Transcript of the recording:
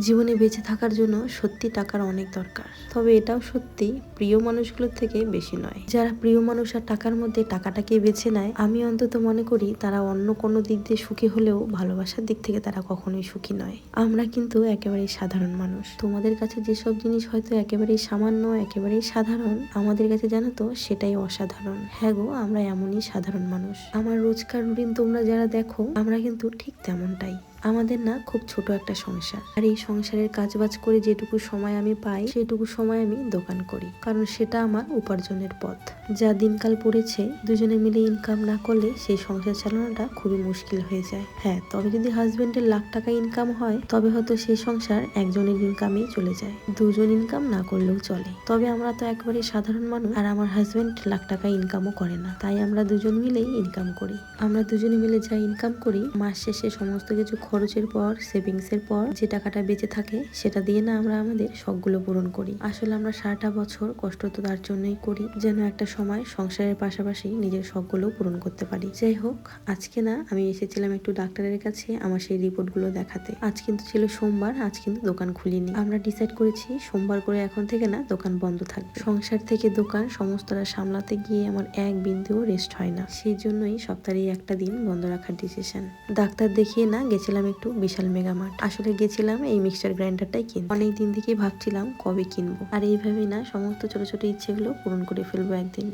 জীবনে বেঁচে থাকার জন্য সত্যি টাকার অনেক দরকার। তবে এটাও সত্যি প্রিয় মানুষগুলোর থেকে বেশি নয়। যারা প্রিয় মানুষ আর টাকার মধ্যে টাকাটাকে বেছে নেয়, আমি অন্তত মনে করি তারা অন্য কোনো দিক দিয়ে সুখী হলেও ভালোবাসার দিক থেকে তারা কখনোই সুখী নয়। আমরা কিন্তু একেবারেই সাধারণ মানুষ। তোমাদের কাছে যেসব জিনিস হয়তো একেবারেই সামান্য, একেবারেই সাধারণ, আমাদের কাছে জানো তো সেটাই অসাধারণ। হ্যাঁ গো, আমরা এমনই সাধারণ মানুষ। আমার রোজকার রুটিন তোমরা যারা দেখো, আমরা কিন্তু ঠিক তেমনটাই। আমাদের না খুব ছোট একটা সংসার। আর এই সংসারের কাজবাজ করে যেটুকু সময় আমি পাই, সেটুকু সময় আমি দোকান করি। কারণ সেটা আমার উপার্জনের পথ। যা দিনকাল পড়েছে, দুজনে মিলে ইনকাম না করলে সেই সংসার চালানোটা খুবই মুশকিল হয়ে যায়। হ্যাঁ তবে যদি হাজবেন্ডের লাখ টাকা ইনকাম হয়, তবে হয়তো সেই সংসার একজনের ইনকামেই চলে যায়। দুজন ইনকাম না করলেও চলে। তবে আমরা তো একবারে সাধারণ মানুষ, আর আমার হাজবেন্ড লাখ টাকা ইনকামও করে না। তাই আমরা দুজন মিলেই ইনকাম করি। আমরা দুজনে মিলে যা ইনকাম করি, মাস শেষে সমস্ত কিছু খরচের পর সেভিংস এর পর যে টাকাটা বেঁচে থাকে, সেটা দিয়ে না আমরা আমাদের শখগুলো পূরণ করি। আসলে আমরা সারাটা বছর কষ্ট তো তার জন্যই করি, যেন একটা সময় সংসারের পাশাপাশি নিজের শখগুলো পূরণ করতে পারি। যাই হোক, আজকে না আমি এসেছিলাম একটু ডাক্তারের কাছে আমার সেই রিপোর্টগুলো দেখাতে। আজ কিন্তু ছিল সোমবার, আজ কিন্তু দোকান খুলিনি। আমরা ডিসাইড করেছি সোমবার করে এখন থেকে না দোকান বন্ধ থাকবে। সংসার থেকে দোকান সমস্তটা সামলাতে গিয়ে আমার এক বিন্দুও রেস্ট হয় না। সেই জন্যই সপ্তাহে একটা দিন বন্ধ রাখার ডিসিশন ডাক্তার দেখিয়ে না গেছিলাম একটু বিশাল মেগা মার্ট। আসলে গেছিলাম এই মিক্সচার গ্রাইন্ডারটাই কিনতে। অনেক দিন থেকেই ভাবছিলাম কবে কিনবো। আর এইভাবেই না, সমস্ত ছোট ছোট ইচ্ছেগুলো পূরণ করে ফেলব একদিন।